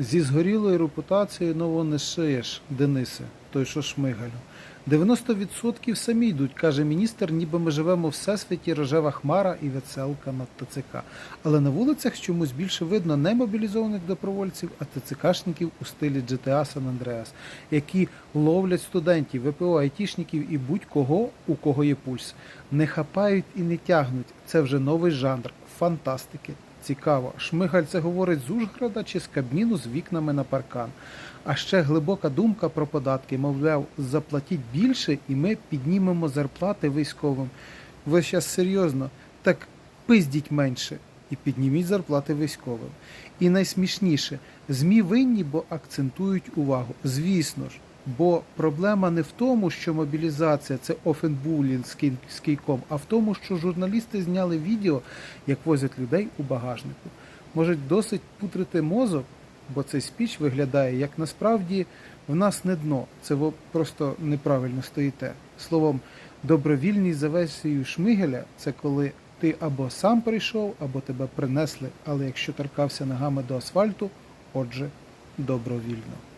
Зі згорілою репутацією нового не шиєш, Денисе, той що шмигалю. 90% самі йдуть, каже міністр, ніби ми живемо в всесвіті рожева хмара і веселка над ТЦК. Але на вулицях чомусь більше видно не мобілізованих добровольців, а ТЦКшників у стилі GTA San Andreas, які ловлять студентів, ВПО, айтішників і будь-кого, у кого є пульс. Не хапають і не тягнуть. Це вже новий жанр фантастики. Цікаво, Шмигаль це говорить з Ужгорода чи з Кабміну з вікнами на паркан. А ще глибока думка про податки, мовляв, заплатіть більше і ми піднімемо зарплати військовим. Ви зараз серйозно, так пиздіть менше і підніміть зарплати військовим. І найсмішніше, ЗМІ винні, бо акцентують увагу. Звісно ж, бо проблема не в тому, що мобілізація це офенбулінг з кійком, а в тому, що журналісти зняли відео, як возять людей у багажнику. Може, досить путрити мозок, бо цей спіч виглядає як насправді в нас не дно. Це ви просто неправильно стоїте. Словом, добровільність за версією Шмигеля це коли ти або сам прийшов, або тебе принесли, але якщо торкався ногами до асфальту, отже, добровільно.